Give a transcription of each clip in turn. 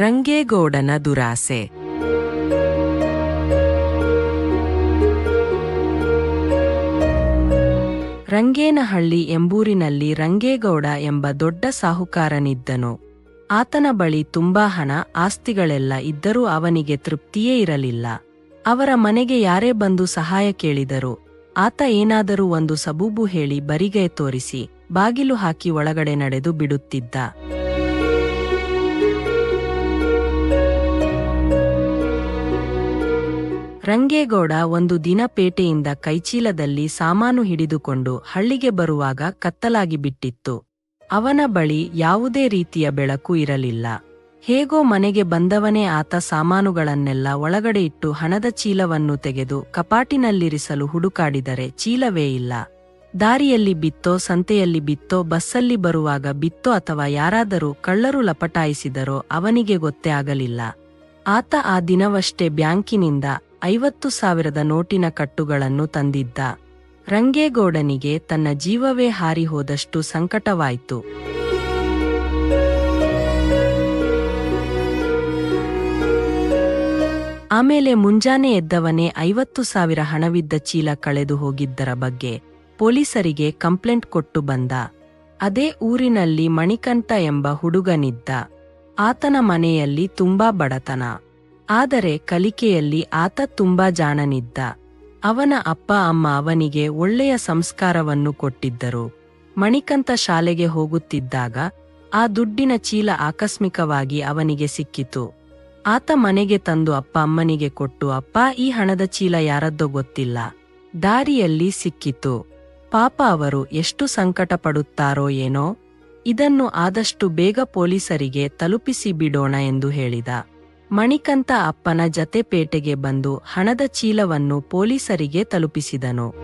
ರಂಗೇಗೌಡನ ದುರಾಸೆ. ರಂಗೇನಹಳ್ಳಿ ಎಂಬೂರಿನಲ್ಲಿ ರಂಗೇಗೌಡ ಎಂಬ ದೊಡ್ಡ ಸಾಹುಕಾರನಿದ್ದನು. ಆತನ ಬಳಿ ತುಂಬಾ ಹಣ, ಆಸ್ತಿಗಳೆಲ್ಲ ಇದ್ದರೂ ಅವನಿಗೆ ತೃಪ್ತಿಯೇ ಇರಲಿಲ್ಲ. ಅವರ ಮನೆಗೆ ಯಾರೇ ಬಂದು ಸಹಾಯ ಕೇಳಿದರು, ಆತ ಏನಾದರೂ ಒಂದು ಸಬೂಬು ಹೇಳಿ ಬರಿಗೆ ತೋರಿಸಿ, ಬಾಗಿಲು ಹಾಕಿ ಒಳಗಡೆ ನಡೆದು ಬಿಡುತ್ತಿದ್ದ. ರಂಗೇಗೌಡ ಒಂದು ದಿನ ಪೇಟೆಯಿಂದ ಕೈಚೀಲದಲ್ಲಿ ಸಾಮಾನು ಹಿಡಿದುಕೊಂಡು ಹಳ್ಳಿಗೆ ಬರುವಾಗ ಕತ್ತಲಾಗಿ ಬಿಟ್ಟಿತ್ತು. ಅವನ ಬಳಿ ಯಾವುದೇ ರೀತಿಯ ಬೆಳಕು ಇರಲಿಲ್ಲ. ಹೇಗೋ ಮನೆಗೆ ಬಂದವನೇ ಆತ ಸಾಮಾನುಗಳನ್ನೆಲ್ಲ ಒಳಗಡೆ ಇಟ್ಟು ಹಣದ ಚೀಲವನ್ನು ತೆಗೆದು ಕಪಾಟಿನಲ್ಲಿರಿಸಲು ಹುಡುಕಾಡಿದರೆ ಚೀಲವೇ ಇಲ್ಲ. ದಾರಿಯಲ್ಲಿ ಬಿತ್ತೋ, ಸಂತೆಯಲ್ಲಿ ಬಿತ್ತೋ, ಬಸ್ಸಲ್ಲಿ ಬರುವಾಗ ಬಿತ್ತೋ ಅಥವಾ ಯಾರಾದರೂ ಕಳ್ಳರು ಲಪಟಾಯಿಸಿದರೋ ಅವನಿಗೆ ಗೊತ್ತೇ ಆಗಲಿಲ್ಲ. ಆತ ಆ ದಿನವಷ್ಟೇ ಬ್ಯಾಂಕಿನಿಂದ ಐವತ್ತು ಸಾವಿರದ ನೋಟಿನ ಕಟ್ಟುಗಳನ್ನು ತಂದಿದ್ದ. ರಂಗೇಗೌಡನಿಗೆ ತನ್ನ ಜೀವವೇ ಹಾರಿ ಹೋದಷ್ಟು ಸಂಕಟವಾಯಿತು. ಆಮೇಲೆ ಮುಂಜಾನೆ ಎದ್ದವನೇ ಐವತ್ತು ಸಾವಿರ ಹಣವಿದ್ದ ಚೀಲ ಕಳೆದು ಹೋಗಿದ್ದರ ಬಗ್ಗೆ ಪೊಲೀಸರಿಗೆ ಕಂಪ್ಲೇಂಟ್ ಕೊಟ್ಟು ಬಂದ. ಅದೇ ಊರಿನಲ್ಲಿ ಮಣಿಕಂಠ ಎಂಬ ಹುಡುಗನಿದ್ದ. ಆತನ ಮನೆಯಲ್ಲಿ ತುಂಬಾ ಬಡತನ. ಆದರೆ ಕಲಿಕೆಯಲ್ಲಿ ಆತ ತುಂಬಾ ಜಾಣನಿದ್ದ. ಅವನ ಅಪ್ಪ ಅಮ್ಮ ಅವನಿಗೆ ಒಳ್ಳೆಯ ಸಂಸ್ಕಾರವನ್ನು ಕೊಟ್ಟಿದ್ದರು. ಮಣಿಕಂತ ಶಾಲೆಗೆ ಹೋಗುತ್ತಿದ್ದಾಗ, ಆ ದುಡ್ಡಿನ ಚೀಲ ಆಕಸ್ಮಿಕವಾಗಿ ಅವನಿಗೆ ಸಿಕ್ಕಿತು. ಆತ ಮನೆಗೆ ತಂದು ಅಪ್ಪ ಅಮ್ಮನಿಗೆ ಕೊಟ್ಟು, ಅಪ್ಪ, ಈ ಹಣದ ಚೀಲ ಯಾರದ್ದೋ ಗೊತ್ತಿಲ್ಲ. ದಾರಿಯಲ್ಲಿ ಸಿಕ್ಕಿತು. ಪಾಪ ಅವರು ಎಷ್ಟು ಸಂಕಟ ಪಡುತ್ತಾರೋ ಏನೋ. ಇದನ್ನು ಆದಷ್ಟು ಬೇಗ ಪೊಲೀಸರಿಗೆ ತಲುಪಿಸಿ ಬಿಡೋಣ ಎಂದು ಹೇಳಿದ. ಮಣಿಕಂಠ ಅಪ್ಪನ ಜತೆ ಪೇಟೆಗೆ ಬಂದು ಹಣದ ಚೀಲವನ್ನು ಪೊಲೀಸರಿಗೆ ತಲುಪಿಸಿದನು.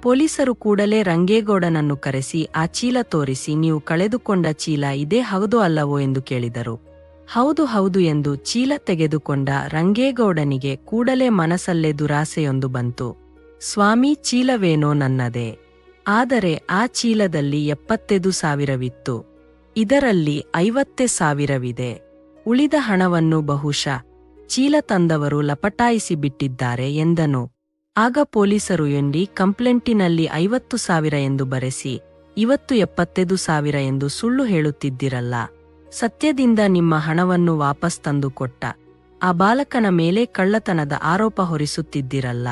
ಪೊಲೀಸರು ಕೂಡಲೇ ರಂಗೇಗೌಡನನ್ನು ಕರೆಸಿ, ಆ ಚೀಲ ತೋರಿಸಿ, ನೀವು ಕಳೆದುಕೊಂಡ ಚೀಲ ಇದೇ ಹೌದು ಅಲ್ಲವೋ ಎಂದು ಕೇಳಿದರು. ಹೌದು ಹೌದು ಎಂದು ಚೀಲ ತೆಗೆದುಕೊಂಡ ರಂಗೇಗೌಡನಿಗೆ ಕೂಡಲೇ ಮನಸಲ್ಲೇ ದುರಾಸೆಯೊಂದು ಬಂತು. ಸ್ವಾಮಿ, ಚೀಲವೇನೋ ನನ್ನದೇ. ಆದರೆ ಆ ಚೀಲದಲ್ಲಿ ಎಪ್ಪತ್ತೆದು ಸಾವಿರವಿತ್ತು. ಇದರಲ್ಲಿ ಐವತ್ತೇ ಸಾವಿರವಿದೆ. ಉಳಿದ ಹಣವನ್ನು ಬಹುಶಃ ಚೀಲ ತಂದವರು ಲಪಟಾಯಿಸಿಬಿಟ್ಟಿದ್ದಾರೆ ಎಂದನು. ಆಗ ಪೊಲೀಸರು ಎಂಡಿ ಕಂಪ್ಲೇಂಟಿನಲ್ಲಿ ಐವತ್ತು ಸಾವಿರ ಎಂದು ಬರೆಸಿ, ಇವತ್ತು ಎಪ್ಪತ್ತೆದು ಸಾವಿರ ಎಂದು ಸುಳ್ಳು ಹೇಳುತ್ತಿದ್ದಿರಲ್ಲ. ಸತ್ಯದಿಂದ ನಿಮ್ಮ ಹಣವನ್ನು ವಾಪಸ್ ತಂದುಕೊಟ್ಟ. ಆ ಬಾಲಕನ ಮೇಲೆ ಕಳ್ಳತನದ ಆರೋಪ ಹೊರಿಸುತ್ತಿದ್ದಿರಲ್ಲ.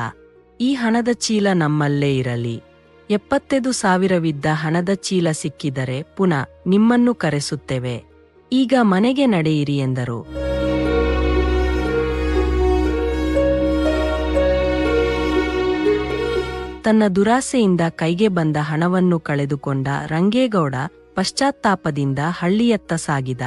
ಈ ಹಣದ ಚೀಲ ನಮ್ಮಲ್ಲೇ ಇರಲಿ. ಎಪ್ಪತ್ತೈದು ಸಾವಿರವಿದ್ದ ಹಣದ ಚೀಲ ಸಿಕ್ಕಿದರೆ ಪುನಃ ನಿಮ್ಮನ್ನು ಕರೆಸುತ್ತೇವೆ. ಈಗ ಮನೆಗೆ ನಡೆಯಿರಿ ಎಂದರು. ತನ್ನ ದುರಾಸೆಯಿಂದ ಕೈಗೆ ಬಂದ ಹಣವನ್ನು ಕಳೆದುಕೊಂಡ ರಂಗೇಗೌಡ ಪಶ್ಚಾತ್ತಾಪದಿಂದ ಹಳ್ಳಿಯತ್ತ ಸಾಗಿದ.